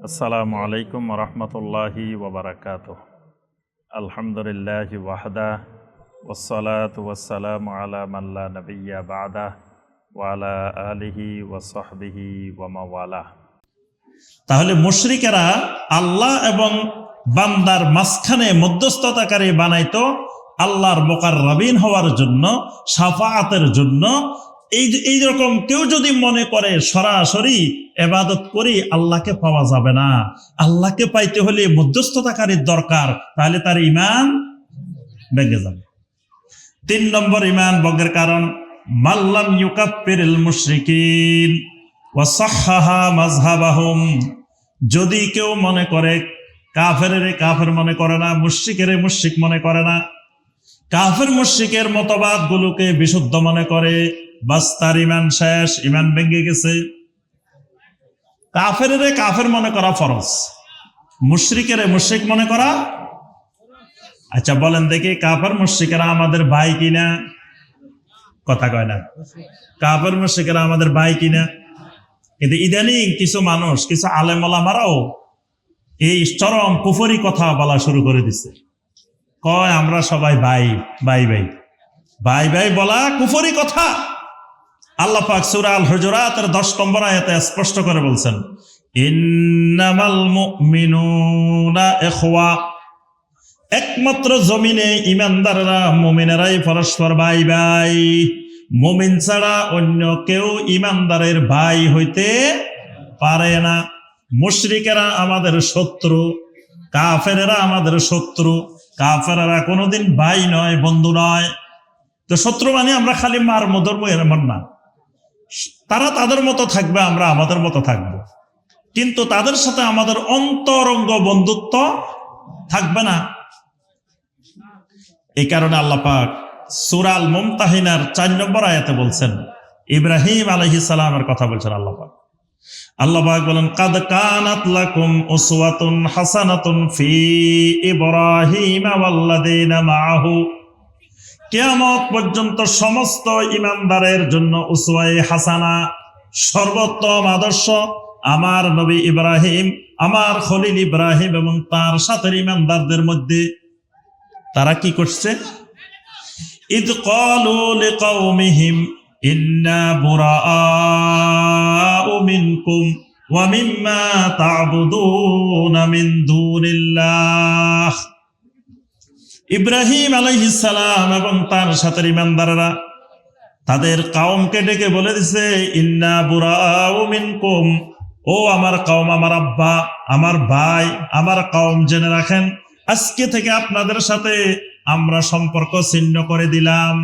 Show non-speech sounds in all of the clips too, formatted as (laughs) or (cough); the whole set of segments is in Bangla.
আসসালামু আলাইকুম রহমতুল্লাহি ওবরাকাত আলহামদুলিল্লাহ ওয়াহদা ওসলাত ওয়াসালাম আলা মাল্লা নবিয়া বাদা ওয়ালা আলিহি ওয়াসহবিহি ওয়ামাওয়ালা তাহলে মুশরিকেরা আল্লাহ এবং বান্দার মাঝখানে মধ্যস্থতাকারী বানাইতো আল্লাহর মোকার রবিন হওয়ার জন্য সাফায়াতের জন্য। এই এই রকম কেউ যদি মনে করে সরাসরি এবাদত করি আল্লাহকে পাওয়া যাবে না। আল্লাহকে পাইতে হলে মধ্যস্থতাকারীর দরকার, তাহলে তার ইমান ভেঙে যাবে। তিন নম্বর ইমান ভঙ্গের কারণ মাল্লাম ইউকাপ্পিরিল মুশরিকিন যদি কেউ মনে করে কাফের কাফের মনে করে না, মুশরিকের মুশরিক মনে করে না, কাফের মুশরিকের মতবাদ গুলোকে বিশুদ্ধ মনে করে, বাস তার ইমান শেষ ইমান ভেঙে গেছে। কাফের রে কাফের মনে করা ফরজ, মুশরিকের মুশরিক মনে করা? আচ্ছা বলেন দেখি, কাফের মুশরিকেরা আমাদের ভাই কিনা? কথা কয় না। কাফের মুশরিকেরা আমাদের ভাই কিনা? কিন্তু ইদানিং কিছু মানুষ, কিছু আলেমলামারাও এই চরম কুফরি কথা বলা শুরু করে দিছে। কয়, আমরা সবাই ভাই ভাই ভাই। ভাই ভাই বলা কুফরি কথা। আল্লাহ পাক সূরা আল হুজুরাতের 10 নম্বর আয়াতে স্পষ্ট করে বলছেন একমাত্র জমিনে ইমানদাররা মুমিনেরাই পরস্পর ভাই ভাই মুমিন ছাড়া অন্য কেউ ইমানদারের ভাই হইতে পারে না। মুশরিকেরা আমাদের শত্রু, কাফেরেরা আমাদের শত্রু। কাফেরেরা কোনোদিন ভাই নয়, বন্ধু নয়। তো শত্রু মানে আমরা খালি মার মধর্ম এমন না। তারা তাদের মতো থাকবে, আমরা আমাদের মতো থাকব। কিন্তু তাদের সাথে আমাদের অন্তরঙ্গ বন্ধুত্ব থাকবে না। এই কারণে আল্লাহ পাক সুরাল মুমতাহিনার চার নম্বর আয়াতে বলছেন, ইব্রাহিম আলহি সালামের কথা বলছেন আল্লাহ পাক। আল্লাহ পাক বলেন, কাদ কানাত লাকুম হাসানাতুন ফি ইব্রাহিম ওয়াল্লাযিনা কিয়ামত পর্যন্ত সমস্ত ইমানদারের জন্য উসওয়ায়ে হাসানা সর্বোত্তম আদর্শ। আমার নবী ইব্রাহিম, আমার খলিল ইব্রাহিম এবং তার সাথে ইমানদারদের মধ্যে তারা কি করছে? ইদ ক্বালু লিকাওমিহিম, ইন্না বুরাআউ মিনকুম মিন দুনিল্লাহ। ইব্রাহিম আলাইহিস সালাম এবং তার সাথে ইমানদাররা তাদের কাউমকে ডেকে বলে দিছে, ইন্না বুরাআউ মিনকুম। ও আমার কাউম আমার আব্বা, আমার ভাই, আমার কাউম জেনে রাখেন, আজকে থেকে আপনাদের সাথে আমরা সম্পর্ক ছিন্ন করে দিলাম।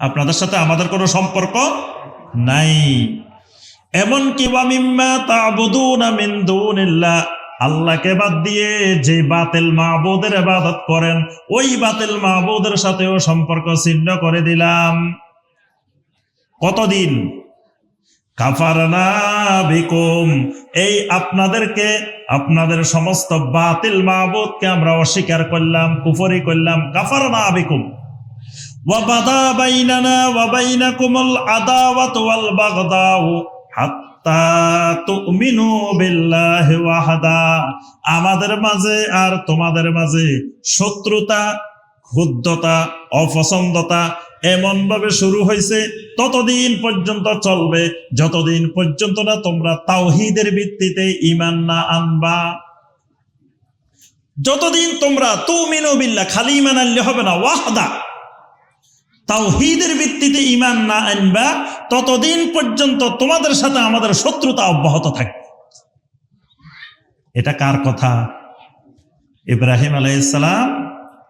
আপনাদের সাথে আমাদের কোনো সম্পর্ক নাই। এমন কি আল্লাহকে বাদ দিয়ে যে বাতিল মাহবুদের ইবাদত করেন, ওই বাতিল মাহবুদের সাথেও সম্পর্ক ছিন্ন করে দিলাম। কতদিন? এই আপনাদেরকে, আপনাদের সমস্ত বাতিল মাহবুদকে আমরা অস্বীকার করলাম, কুফরি করলাম। কাফারনা বিকুম। ওয়াবাদা বাইনানা ওয়া বাইনাকুমুল আদাওয়াতু ওয়াল বাগদাউ। আমাদের মাঝে আর তোমাদের মাঝে শত্রুতা ক্ষুদ্ধতা অপছন্দতা এমন ভাবে শুরু হয়েছে, ততদিন পর্যন্ত চলবে, যতদিন পর্যন্ত না তোমরা তাওহিদের ভিত্তিতে ইমান না আনবা। যতদিন তোমরা তুমিনু বিল্লাহ, খালি ইমান আনলে হবে না, ওয়াহদা। তাওহিদের ভিত্তিতে ইমান না আনবা, ততদিন পর্যন্ত তোমাদের সাথে আমাদের শত্রুতা অব্যাহত থাকবে। এটা কার কথা? ইব্রাহিম আলাইসালাম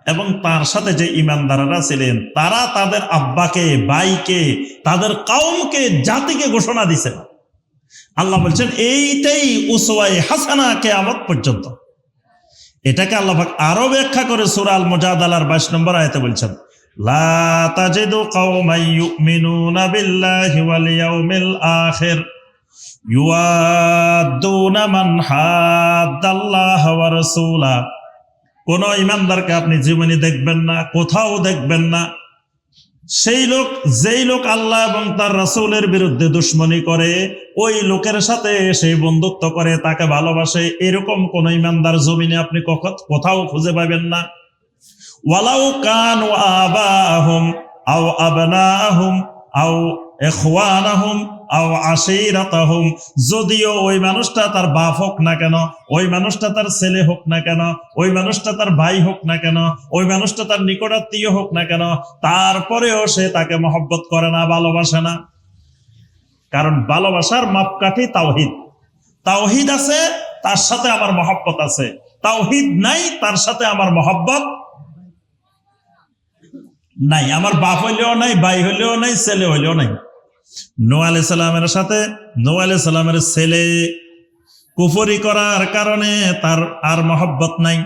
এবং তার সাথে যে ইমানদাররা ছিলেন, তারা তাদের আব্বাকে, বাইকে, তাদের কাউমকে, জাতিকে ঘোষণা দিছেন। আল্লাহ বলছেন, এইটাই উসওয়াই হাসানা কে কেয়ামত পর্যন্ত। এটাকে আল্লাহ আরও ব্যাখ্যা করে সুরাল মোজাদালার বাইশ নম্বর আয়তে বলছেন لا تجد قوما يؤمنون بالله واليوم الآخر يوادون من حاد الله ورسوله কোন ইমানদারকে আপনি জীবনে দেখবেন না কোথাও দেখবেন না সেই লোক যেই লোক আল্লাহ এবং তার রাসূলের বিরুদ্ধে দুশ্মনী করে ওই লোকের সাথে সেই বন্ধুত্ব করে তাকে ভালোবাসে এরকম কোন ইমানদার জমিনে আপনি কখ- কোথাও খুঁজে পাবেন না ওয়ালাউ কান আবাহুম আও আবনাহুম আও ইখওয়ানাহুম আও আশীরাতাহুম। যদিও ওই মানুষটা তার বাপ হোক না কেন, ওই মানুষটা তার ছেলে হোক না কেন, ওই মানুষটা তার ভাই হোক না কেন, ওই মানুষটা তার নিকটাত্মীয় হোক না কেন, তারপরেও সে তাকে মহব্বত করে না, ভালোবাসে না। কারণ ভালোবাসার মাপকাঠি তাওহিদ। তাওহিদ আছে, তার সাথে আমার মহব্বত আছে। তাওহিদ নাই, তার সাথে আমার মহব্বত নাই, আমার বাপ হইলেও নাই, ভাই হইলেও নাই, ছেলে হইলেও নাই। নো আলি সালামের সাথে নো আলি সালামের ছেলে কুফরি করার কারণে তার আর মহব্বত নাই।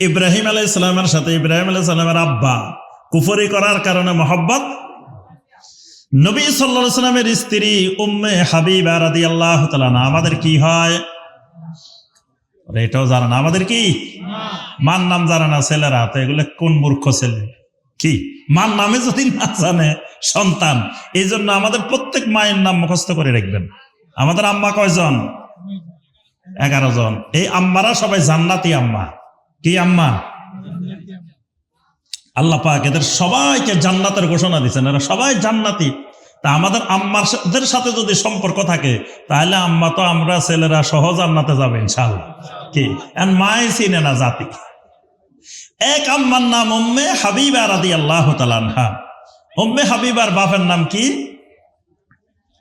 ইব্রাহিম আলাই সাথে, ইব্রাহিম আলাই সালামের আব্বা কুফরি করার কারণে মহব্বত। নবী সাল্লা সাল্লামের স্ত্রী উম্মে হাবিবা রাদি আল্লাহ আমাদের কি হয়? এটাও জানে না। আমাদের কি? মার নাম জানে না ছেলেরা, তো এগুলো কোন মূর্খ ছেলে? কি? মার নামে যদি না জানে সন্তান এই জন্য আমাদের প্রত্যেক মায়ের নাম মুখস্থ করে রাখবেন। আমাদের আম্মা কয়জন? এগারো জন। এই আম্মারা সবাই জান্নাতি আম্মা। কি আম্মা? আল্লাহ এদের সবাইকে জান্নাতের ঘোষণা দিচ্ছেন এরা সবাই জান্নাতি। তা আমাদের আম্মাদের সাথে যদি সম্পর্ক থাকে, তাহলে আম্মা তো আমরা ছেলেরা সহজ আন্নাতে যাবে ইনশাল্লাহ কি? মায় চিনে না জাতি। এক আম্মার নাম উম্মে হাবিবা রাদি আল্লাহ তালানহা উম্মে হাবিবার বাপের নাম কি?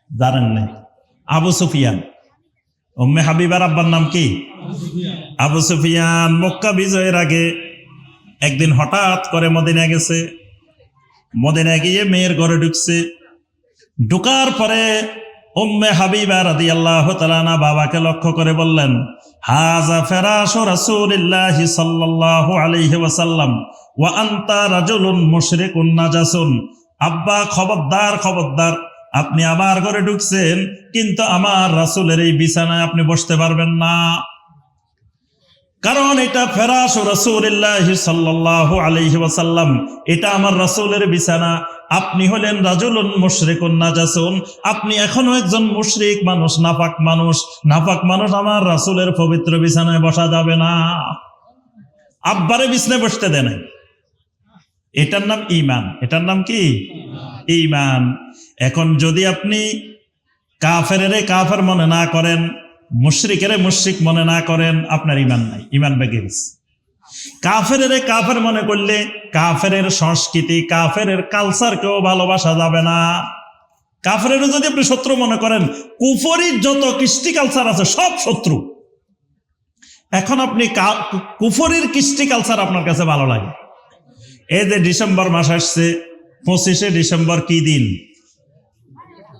জানেন নাই। আবু সুফিয়ান। উম্মে হাবিবার আব্বার নাম কি? আবু সুফিয়ান। মক্কা বিজয়ের আগে একদিন হঠাৎ করে মদিনা গেছে। মদিনা গিয়ে মেয়ের ঘরে ঢুকছে। ঢুকার পরে উম্মে হাবিবা রাদি আল্লাহ তালানা বাবাকে লক্ষ্য করে বললেন হাজা ফেরাশু রাসূলিল্লাহি সাল্লাল্লাহু আলাইহি ওয়াসাল্লাম ওয়া আনতা রাজুলুন মুশরিকুন নাজাসুন। আব্বা, খবরদার খবরদার, আপনি আমার ঘরে ঢুকছেন, কিন্তু আমার রাসূলের এই বিছানায় আপনি বসতে পারবেন না। কারণ এটা ফেরাস রসুল্লাহ সাল্লাহ আলহি ওয়াসাল্লাম। এটা আমার রাসূলের বিছানা। আপনি হলেন রাজুলুন মুশরিকুন নাজাসুন। আপনি এখনও একজন মুশরিক মানুষ নাপাক মানুষ। নাফাক মানুষ আমার রাসুলের পবিত্র বিছানায় বসা যাবে না। আব্বারে বিছনে বসতে দেয় নাই। এটার নাম ইমান এটার নাম কি? ইমান এখন যদি আপনি কাফের কাফের মনে না করেন মুশরিকের মুশরিক মনে না করেন, আপনার ইমান নাই ইমান বেগে গেছে। কাফের কাফের মনে করলে কাফের সংস্কৃতি কাফের কালচারকেও ভালোবাসা যাবে না। কাফের যদি আপনি শত্রু মনে করেন কুফরির যত কৃষ্টি কালচার আছে সব শত্রু। এখন আপনি কুফরির কৃষ্টি কালচার আপনার কাছে ভালো লাগে। এই যে ডিসেম্বর মাস আসছে, পঁচিশে ডিসেম্বর কি দিন?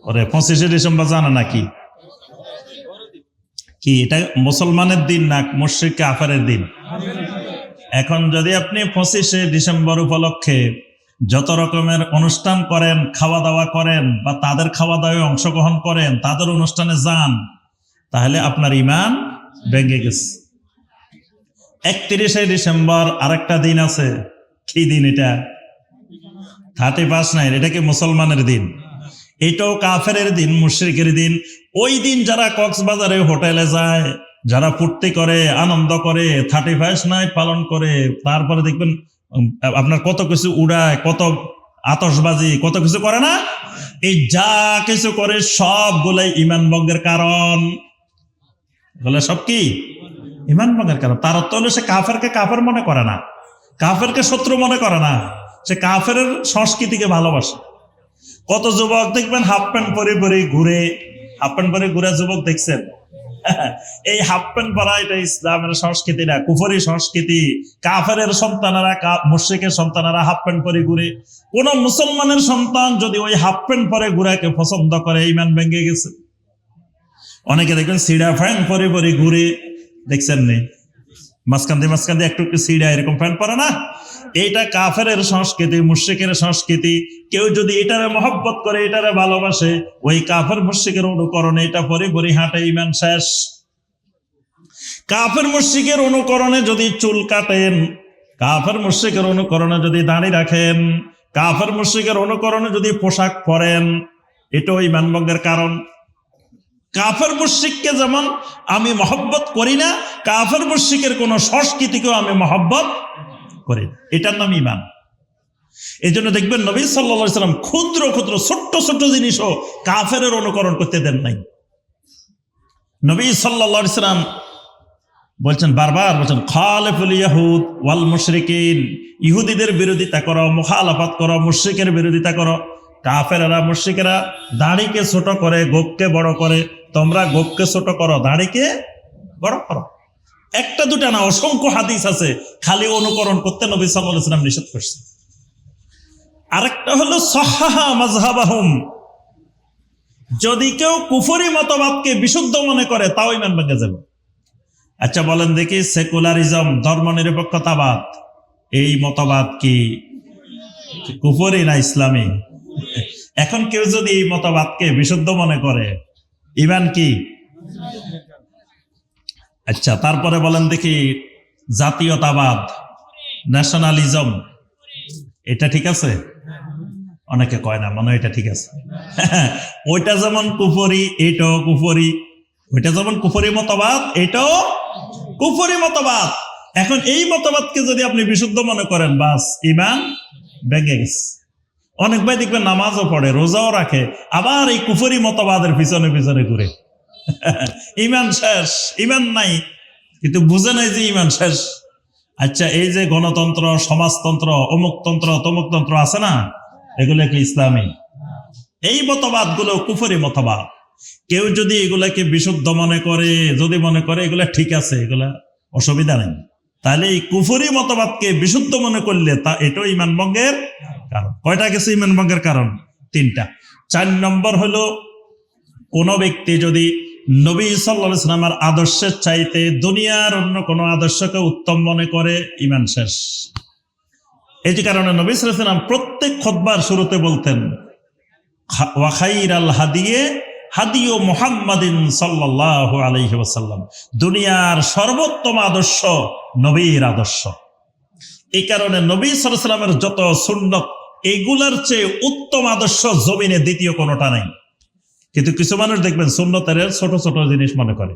ওরে, পঁচিশে ডিসেম্বর জানা নাকি কি এটা মুসলমানের দিন না মুশ্রিক কাফারের দিন? এখন যদি আপনি পঁচিশে ডিসেম্বর উপলক্ষে যত রকমের অনুষ্ঠান করেন খাওয়া দাওয়া করেন বা তাদের খাওয়া দাওয়ায় অংশগ্রহণ করেন, তাদের অনুষ্ঠানে যান, তাহলে আপনার ইমান ভেঙে গেছে। একত্রিশে ডিসেম্বর আরেকটা দিন আছে। কি দিন এটা? Thirty first night. এটা কি মুসলমানের দিন? এটাও কাফের দিন, মুশ্রিকের দিন। ওই দিন যারা কক্সবাজারে হোটেলে যায়, যারা ফুর্তি করে, আনন্দ করে, থার্টি ফার্স্ট নাইট পালন করে, তারপরে দেখবেন আপনার কত কিছু উড়ায়, কত আতসবাজি কত কিছু করে না? এই যা কিছু করে সবগুলাই ইমান ভঙ্গের কারণ। বলে সব কি? ইমান ভঙ্গের কারণ। তার অর্থ হলো সে কাফেরকে কাফের মনে করে না। কাফেরকে শত্রু মনে করে না। সে কাফের সংস্কৃতিকে ভালোবাসে। কত যুবক দেখবেন হাফ প্যান্ট পরে পরে ঘুরে হাফ প্যান্ট পরে ঘুরে যুবক দেখছেন? এই হাফ প্যান্ট পরা এটা ইসলামের সংস্কৃতি না, কুফরি সংস্কৃতি। কাফের সন্তানেরা মুশ্রিকের সন্তানেরা হাফ প্যান্ট পরে ঘুরে কোন মুসলমানের সন্তান যদি ওই হাফ প্যান্ট পরে ঘুরাকে পছন্দ করে, ইমান ভেঙে গেছে। অনেকে দেখবেন সিডা ফ্যান পরে পরে ঘুরে, দেখছেন নি? মাঝখান দিয়ে মাঝখান দিয়ে একটু একটু সিডা এরকম প্যান্ট পরে না? এইটা কাফের সংস্কৃতি, মুশ্রিকের সংস্কৃতি। কেউ যদি এটারে মহব্বত করে, এটারে ভালোবাসে, ওই কাফের মুশ্রিকের অনুকরণে এটা পরে পরে হাঁটে ইমান শেষ। কাফের মুশ্রিকের অনুকরণে যদি চুল কাটেন, কাফের মুশ্রিকের অনুকরণে যদি দাঁড়ি রাখেন, কাফের মুশ্রিকের অনুকরণে যদি পোশাক পরেন, এটাও ইমান ভঙ্গের কারণ। কাফের মুশ্রিককে যেমন আমি মহব্বত করি না, কাফের মুশ্রিকের কোন সংস্কৃতিকেও আমি মহব্বত করি। না। এটার নাম ইমান এই জন্য দেখবেন নবী সাল্লা সাল্লাম ক্ষুদ্র ক্ষুদ্র, ছোট্ট ছোট্ট জিনিসও কাফের অনুকরণ করতে দেন নাই। নবী সাল্লা সাল্লাম বলছেন বারবার, বলছেন, খালেফুল ইয়াহুদ ওয়াল মুশরিকিন। ইহুদিদের বিরোধিতা করো, মুখালাফাত করো, মুশরিকের বিরোধিতা করো। কাফেরা মুশরিকেরা দাড়িকে ছোট করে, গোপকে বড় করে। তোমরা গোপকে ছোট করো, দাড়িকে বড় করো। একটা দুটা না, অসংখ্য হাদিস আছে। খালি অনুকরণ করতে নবী আলাইহি নিষেধ করছে। আরেকটা হলো, সহাহা যদি কেউ কুফরি মতবাদকে বিশুদ্ধ মনে করে, তাও ইমান ভেঙে যাবে। আচ্ছা বলেন দেখি, সেকুলারিজম, ধর্মনিরপেক্ষতাবাদ, এই মতবাদ কি কুফরি না ইসলামী? এখন কেউ যদি এই মতবাদকে বিশুদ্ধ মনে করে ইমান কি? আচ্ছা তারপরে বলেন দেখি জাতীয়তাবাদ ন্যাশনালিজম এটা ঠিক আছে? অনেকে কয় না, মনে এটা ঠিক আছে। (laughs) ওইটা যেমন কুফরি, এটাও কুফরি। ওইটা যেমন কুফরি মতবাদ, এটাও কুফরি মতবাদ। এখন এই মতবাদকে যদি আপনি বিশুদ্ধ মনে করেন, বাস ইমান ভেঙে গেছে। অনেক ভাই দেখবেন নামাজও পড়ে, রোজাও রাখে, আবার এই কুফরি মতবাদের পিছনে পিছনে ঘুরে। (laughs) ইমান শেষ, ইমান নাই। কিন্তু বুঝে নাই যে ইমান শেষ। আচ্ছা এই যে গণতন্ত্র, সমাজতন্ত্র, অমুকতন্ত্র, তমুকতন্ত্র আছে না? এগুলো কি ইসলামী? এই মতবাদগুলো কুফরি মতবাদ। কেউ যদি এগুলাকে বিশুদ্ধ মনে করে, যদি মনে করে, এগুলা ঠিক আছে, এগুলা অসুবিধা নেই। তাহলে এই কুফরি মতবাদকে বিশুদ্ধ মনে করলে তা এটাও ইমান ভঙ্গের কারণ। কয়টা গেছে ইমান ভঙ্গের কারণ? তিনটা। চার নম্বর হলো, কোন ব্যক্তি যদি নবী সাল্লা ইসলামের আদর্শের চাইতে দুনিয়ার অন্য কোনো আদর্শকে উত্তম মনে করে ইমান শেষ। এই যে কারণে নবী সাল্লাম প্রত্যেক খোদবার শুরুতে বলতেন ওয়াখাইর আল হাদিয়ে হাদিও মোহাম্মদিন সাল্লাহ আলহি ওসাল্লাম দুনিয়ার সর্বোত্তম আদর্শ নবীর আদর্শ। এই কারণে নবী সাল্লামের যত সুন্নত, এগুলার চেয়ে উত্তম আদর্শ জমিনে দ্বিতীয় কোনোটা নেই। কিন্তু কিছু মানুষ দেখবেন সুন্নতের ছোট ছোট জিনিস মনে করে।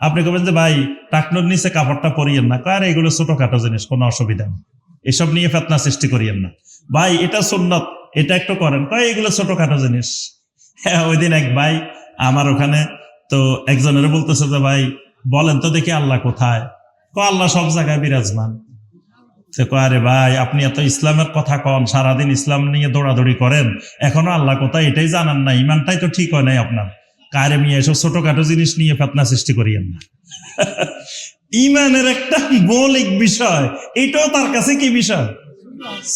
আপনি বলবেন যে, ভাই, টাকনোর নিচে কাপড়টা পরিয়েন না। কার এগুলো ছোটখাটো জিনিস, কোনো অসুবিধা নেই। এসব নিয়ে ফেতনা সৃষ্টি করিয়েন না। ভাই, এটা সুন্নত, এটা একটু করেন। কয়, এগুলো ছোটখাটো জিনিস। হ্যাঁ ওই দিন এক ভাই আমার ওখানে তো একজনের বলতেছে যে, ভাই, বলেন তো দেখি আল্লাহ কোথায়? আল্লাহ সব জায়গায় বিরাজমান। সে আরে ভাই, আপনি এত ইসলামের কথা কন, সারাদিন ইসলাম নিয়ে দৌড়াদৌড়ি করেন। এখনও আল্লাহ কোথায় এটাই জানান না, ইমানটাই তো ঠিক হয় নাই আপনার। কারে মিয়া, এসব ছোটখাটো জিনিস নিয়ে ফেতনা সৃষ্টি করিয়েন না। (laughs) ইমানের একটা মৌলিক বিষয়, এটাও তার কাছে কি বিষয়?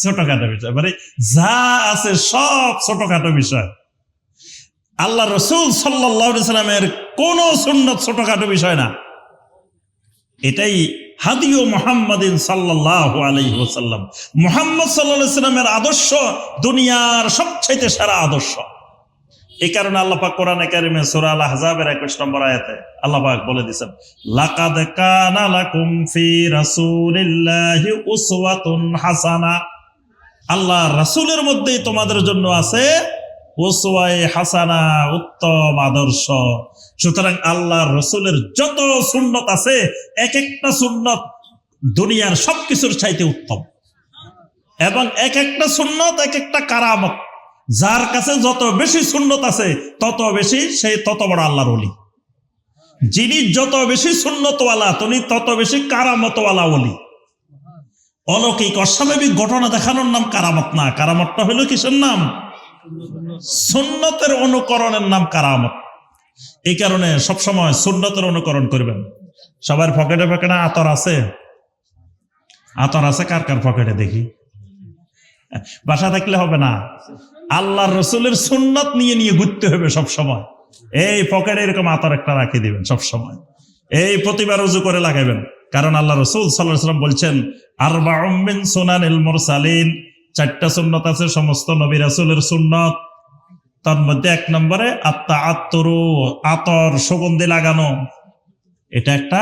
ছোটখাটো বিষয়। মানে যা আছে সব ছোটখাটো বিষয়। আল্লাহ রসুল সাল্লামের কোন সুন্নত ছোটখাটো বিষয় না। এটাই হাদিও মোহাম্মদিন সাল্লাহ আলাইহি ওসাল্লাম মোহাম্মদ সাল্লাহ সাল্লামের আদর্শ দুনিয়ার সবচাইতে সেরা আদর্শ। এই কারণে আল্লাপাক কোরআন কারিমে সূরা আল আহজাবের 21 নম্বর আয়াতে আল্লাপাক বলে দিয়েছেন, লাকাদ কানা লাকুম ফি রাসূলিল্লাহি উসওয়াতুন হাসানা। আল্লাহ রাসূলের মধ্যেই তোমাদের জন্য আছে ওসওয়ায়ে হাসানা উত্তম আদর্শ। সুতরাং আল্লাহ রসুলের যত সুন্নত আছে এক একটা সুন্নত দুনিয়ার সবকিছুর চাইতে উত্তম। এবং এক একটা সুন্নত এক একটা কারামত, যার কাছে যত বেশি সুন্নত আছে, তত বেশি সেই তত বড় আল্লাহর অলি যিনি যত বেশি সুন্নতওয়ালা, তিনি তত বেশি কারামতওয়ালা অলি অলৌকিক অস্বাভাবিক ঘটনা দেখানোর নাম কারামত না। কারামতটা হলো কিসের নাম? সুন্নতের অনুকরণের নাম কারামত। এই কারণে সবসময় সুন্নতের অনুকরণ করবেন। সবার পকেটে পকেটে আতর আছে? আতর আছে কার কার পকেটে দেখি? বাসা থাকলে হবে না। আল্লাহ রসুলের সুন্নত নিয়ে নিয়ে ঘুরতে হবে সব সময় এই পকেটে এরকম আতর একটা রাখি দিবেন সব সময় এই প্রতিবার উজু করে লাগাবেন কারণ আল্লাহ রসুল সাল্লাম বলছেন আর বাউমিন সোনান সালিন চারটা সুন্নত আছে, সমস্ত নবী রাসুলের সুন্নত। তার মধ্যে এক নম্বরে আত্মা আত্মরু আতর, সুগন্ধি লাগানো। এটা একটা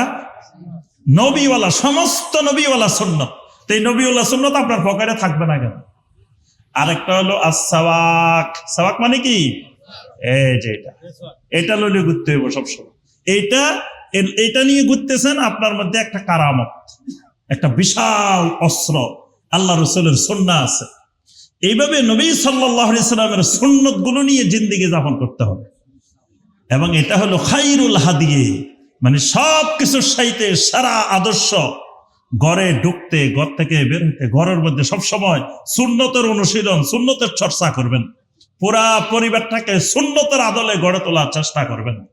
নবীওয়ালা, সমস্ত নবীওয়ালা সুন্নত। তো এই নবীওয়ালা শূন্য তো আপনার পকেটে থাকবে না কেন? আরেকটা হলো আসাওয়াক সাওয়াক মানে কি? এই যে এটা। এটা লইলে ঘুরতে হইব সবসময়। এইটা এটা নিয়ে ঘুরতেছেন আপনার মধ্যে একটা কারামত, একটা বিশাল অস্ত্র। আল্লাহ রসুলের সন্না আছে। এইভাবে নবী সাল্লাহ সাল্লামের সুন্নতগুলো নিয়ে জিন্দিগি যাপন করতে হবে। এবং এটা হলো খাইরুল হাদিয়ে। মানে সব কিছুর সাইতে সারা আদর্শ। ঘরে ঢুকতে, ঘর থেকে বের হতে, ঘরের মধ্যে সবসময় সুন্নতের অনুশীলন, সুন্নতের চর্চা করবেন। পুরা পরিবারটাকে সুন্নতের আদলে গড়ে তোলার চেষ্টা করবেন।